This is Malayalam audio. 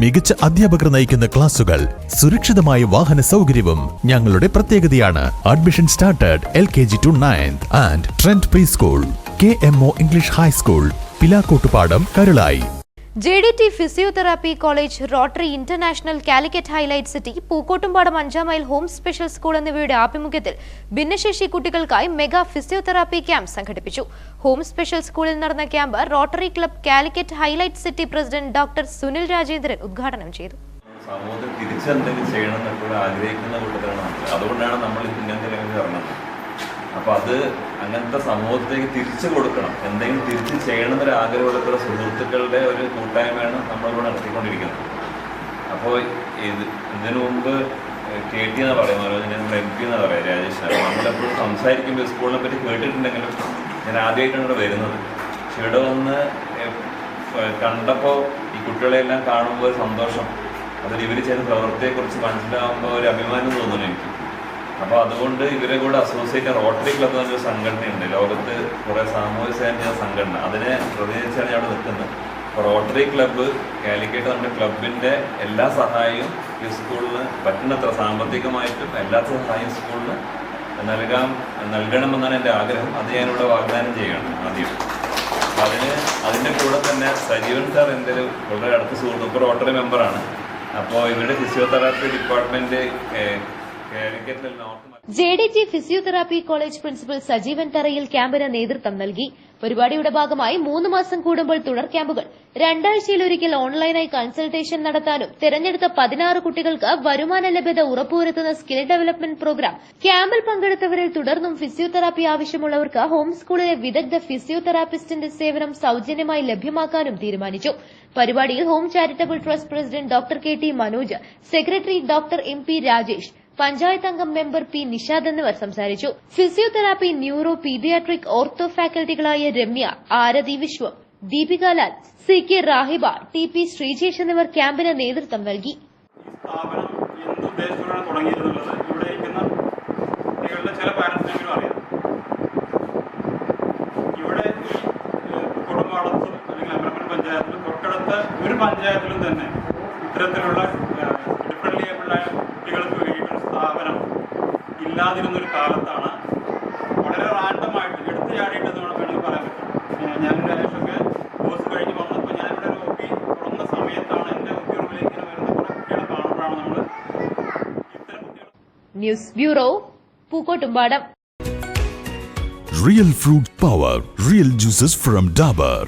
മികച്ച അധ്യാപകർ നയിക്കുന്ന ക്ലാസുകൾ സുരക്ഷിതമായ വാഹന സൗകര്യവും ഞങ്ങളുടെ പ്രത്യേകതയാണ്. Admission started L K G to ninth and trend pre school K M O English high school Pilakkottupadam Karulai J D T physiotherapy college rotary international Calicut highlight city Pookkottumpadam അഞ്ചാം മൈൽ ഹോം സ്പെഷ്യൽ സ്കൂൾ എന്നിവയുടെ ആഭിമുഖ്യത്തിൽ ഭിന്നശേഷി കുട്ടികൾക്കായി മെഗാ ഫിസിയോതെറാപ്പി ക്യാമ്പ് സംഘടിപ്പിച്ചു. ഹോം സ്പെഷ്യൽ സ്കൂളിൽ നടന്ന camp rotary club Calicut highlight city president doctor Sunil Rajendran ഉദ്ഘാടനം ചെയ്തു. സമൂഹത്തിൽ തിരിച്ചെന്തെങ്കിലും ചെയ്യണം എന്നൊക്കെ ആഗ്രഹിക്കുന്ന കൂട്ടത്തിലാണ് അതുകൊണ്ടാണ് നമ്മൾ ഇങ്ങനത്തെ അപ്പോൾ അത് അങ്ങനത്തെ സമൂഹത്തിലേക്ക് തിരിച്ചു കൊടുക്കണം. എന്തെങ്കിലും തിരിച്ച് ചെയ്യണം എന്നൊരു ആഗ്രഹമുള്ള സുഹൃത്തുക്കളുടെ ഒരു കൂട്ടായ്മയാണ് നമ്മളിവിടെ നടത്തിക്കൊണ്ടിരിക്കുന്നത്. അപ്പോൾ ഇത് ഇതിനു മുമ്പ് കെ ടി എന്ന് പറയും അതുപോലെ ഞാൻ എം പി എന്ന് പറയാം രാജേഷ് നമ്മളെപ്പോഴും സംസാരിക്കുമ്പോൾ സ്കൂളിനെ പറ്റി കേട്ടിട്ടുണ്ടെങ്കിലും ഞാൻ ആദ്യമായിട്ടാണ് ഇവിടെ വരുന്നത്. പക്ഷെ ഇവിടെ വന്ന് കണ്ടപ്പോൾ ഈ കുട്ടികളെല്ലാം കാണുമ്പോൾ ഒരു സന്തോഷം. അതിൽ ഇവർ ചെയ്യുന്ന പ്രവൃത്തിയെക്കുറിച്ച് മനസ്സിലാവുമ്പോൾ ഒരു അഭിമാനം തോന്നുന്നു എനിക്ക്. അപ്പോൾ അതുകൊണ്ട് ഇവരെ കൂടെ അസോസിയേറ്റ് റോട്ടറി ക്ലബ്ബ് എന്നൊരു സംഘടനയുണ്ട്. ലോകത്ത് കുറേ സാമൂഹ്യ സേവന സംഘടന. അതിനെ പ്രതിനിധിച്ചാണ് ഞാൻ നിൽക്കുന്നത്. അപ്പോൾ റോട്ടറി ക്ലബ്ബ് കാലിക്കറ്റ് നമ്മുടെ ക്ലബിന്റെ എല്ലാ സഹായവും ഈ സ്കൂളിന് പറ്റുന്നത്ര സാമ്പത്തികമായിട്ടും എല്ലാ സഹായവും സ്കൂളിന് നൽകാം നൽകണമെന്നാണ് എന്റെ ആഗ്രഹം. അത് ഞാനിവിടെ വാഗ്ദാനം ചെയ്യണം ആദ്യം. അതിന് അതിന്റെ കൂടെ തന്നെ സജീവൻ സാർ എന്റെ ഒരു വളരെ അടുത്ത സുഹൃത്ത് റോട്ടറി മെമ്പറാണ് അപ്പോൾ ഇവരുടെ physiotherapy department J D G physiotherapy college principal Sajeevan Tharayil ക്യാമ്പിന് നേതൃത്വം നൽകി. പരിപാടിയുടെ ഭാഗമായി മൂന്ന് മാസം കൂടുമ്പോൾ തുടർ ക്യാമ്പുകൾ. രണ്ടാഴ്ചയിലൊരിക്കൽ ഓൺലൈനായി കൺസൾട്ടേഷൻ നടത്താനും തെരഞ്ഞെടുത്ത പതിനാറ് കുട്ടികൾക്ക് വരുമാന ലഭ്യത ഉറപ്പുവരുത്തുന്ന സ്കിൽ ഡെവലപ്മെന്റ് പ്രോഗ്രാം. ക്യാമ്പിൽ പങ്കെടുത്തവരിൽ തുടർന്നും ഫിസിയോതെറാപ്പി ആവശ്യമുള്ളവർക്ക് ഹോം സ്കൂളിലെ വിദഗ്ധ ഫിസിയോതെറാപ്പിസ്റ്റിന്റെ സേവനം സൌജന്യമായി ലഭ്യമാക്കാനും തീരുമാനിച്ചു. പരിപാടിയിൽ home charitable trust president doctor K T Manoj secretary doctor M P Rajesh panchayat അംഗം മെമ്പർ പി നിഷാദ് എന്നിവർ സംസാരിച്ചു. Physiotherapy neuro paediatric ortho ഫാക്കൽറ്റികളായ Ramya Arathi Viswam Deepika Lal C K Rahiba T P Sreejesh എന്നിവർ ക്യാമ്പിന് നേതൃത്വം നൽകി. സ്ഥാപനം ഇവിടെ ചില ഇവിടെ അല്ലെങ്കിൽ പഞ്ചായത്തിലും ഒരു പഞ്ചായത്തിലും തന്നെ ഇത്തരത്തിലുള്ള ഡിഫറെന്റ് ഏബിളായ കുട്ടികൾക്ക് വേണ്ടിയിട്ടൊരു സ്ഥാപനം ഇല്ലാതിരുന്നൊരു കാലത്താണ് വളരെ റാൻഡമായിട്ട് എടുത്തു ചാടിയിട്ടെന്ന് വേണം വേണമെങ്കിൽ പറയാൻ പറ്റും ഞാൻ രാജേഷൊക്കെ കോഴ്സ് കഴിഞ്ഞ് വന്നപ്പോൾ ഞാനിവിടെ ഒരു ഒ പി തുറന്ന സമയത്താണ് എന്റെ ഒ പി റൂമിലേക്ക് ഇങ്ങനെ വരുന്ന കുറേ കുട്ടികളെ കാണുമ്പോഴാണ് നമ്മൾ ഇത്തരം കുട്ടികൾ news bureau Pookkottumpadam Real fruit power, real juices from Dabur.